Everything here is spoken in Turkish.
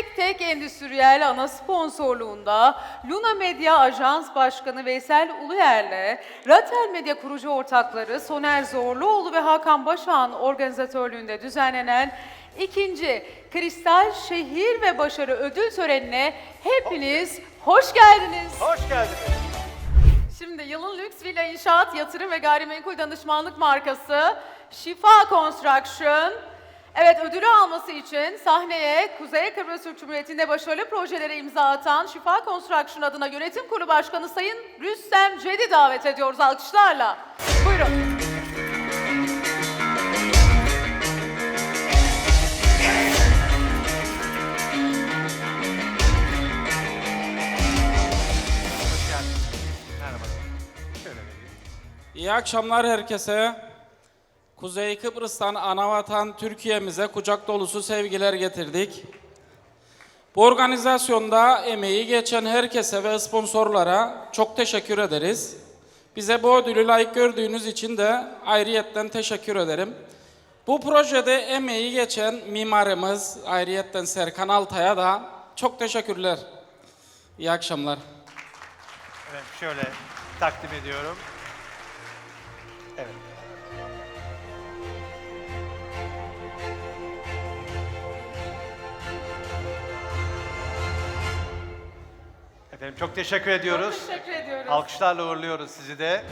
Tek Tek Endüstriyel ana sponsorluğunda Luna Medya Ajans Başkanı Veysel Uluyer'le Ratel Medya kurucu ortakları Soner Zorluoğlu ve Hakan Başağ'ın organizatörlüğünde düzenlenen ikinci Kristal Şehir ve Başarı Ödül Töreni'ne hepiniz hoş geldiniz. Hoş geldiniz. Şimdi yılın lüks villa inşaat, yatırım ve gayrimenkul danışmanlık markası Şifa Construction. Evet ödülü alması için sahneye Kuzey Kıbrıs Türk Cumhuriyeti'nde başarılı projelere imza atan Şifa Construction adına yönetim kurulu başkanı Sayın Rüstem Cedi davet ediyoruz alkışlarla. Buyurun. İyi akşamlar herkese. Kuzey Kıbrıs'tan anavatan Türkiye'mize kucak dolusu sevgiler getirdik. Bu organizasyonda emeği geçen herkese ve sponsorlara çok teşekkür ederiz. Bize bu ödülü layık gördüğünüz için de ayrıyetten teşekkür ederim. Bu projede emeği geçen mimarımız ayrıyetten Serkan Altay'a da çok teşekkürler. İyi akşamlar. Evet, şöyle takdim ediyorum. Efendim çok teşekkür ediyoruz. Çok teşekkür ediyoruz. Alkışlarla uğurluyoruz sizi de.